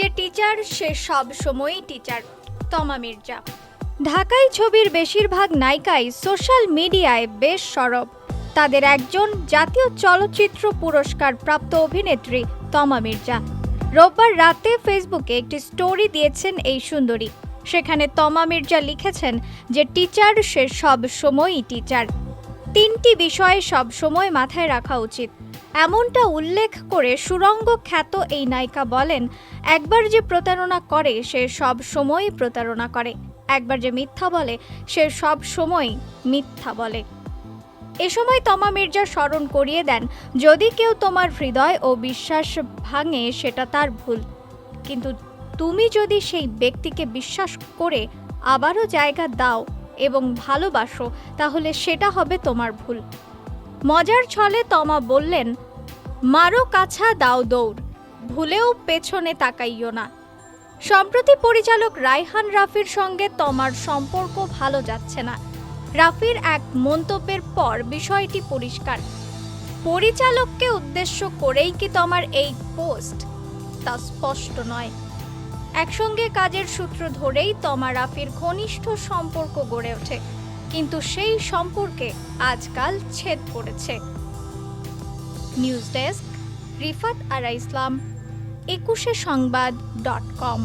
যে টিচার সে সব সময়ই টিচার তমা মির্জা। ঢাকাই ছবির বেশিরভাগ নায়িকাই সোশ্যাল মিডিয়ায় বেশ সরব। তাদের একজন জাতীয় চলচ্চিত্র পুরস্কার প্রাপ্ত অভিনেত্রী তমা মির্জা। রোববার রাতে ফেসবুকে একটি স্টোরি দিয়েছেন এই সুন্দরী। সেখানে তমা মির্জা লিখেছেন যে টিচার সে সব সময়ই টিচার তিনটি বিষয় সব সময় মাথায় রাখা উচিত। এমনটা উল্লেখ করে সুরঙ্গ খ্যাত এই নায়িকা বলেন, একবার যে প্রতারণা করে, সে সব সময়ই প্রতারণা করে। একবার যে মিথ্যা বলে, সে সব সময় মিথ্যা বলে। এ সময় তমা মির্জা স্মরণ করিয়ে দেন, যদি কেউ তোমার হৃদয় ও বিশ্বাস ভাঙে, সেটা তার ভুল। কিন্তু তুমি যদি সেই ব্যক্তিকে বিশ্বাস করে আবারও জায়গা দাও এবং ভালোবাসো, তাহলে সেটা হবে তোমার ভুল। মজার ছলে তমা বললেন, মারো কাছা, দাও দৌড়, ভুলেও পেছনে তাকাইও না। সম্প্রতি পরিচালক রায়হান রাফির সঙ্গে তমার সম্পর্ক ভালো যাচ্ছে না। রাফির এক মন্তব্যের পর বিষয়টি পরিষ্কার। পরিচালককে উদ্দেশ্য করেই কি তোমার এই পোস্ট? তা স্পষ্ট নয়। একসঙ্গে কাজের সূত্র ধরেই তমা রাফির ঘনিষ্ঠ সম্পর্ক গড়ে ওঠে। কিন্তু সেই সম্পর্কে আজকাল ছেদ পড়েছে। News desk, Rifat Ara Islam, Ekushey Sangbad dot কম।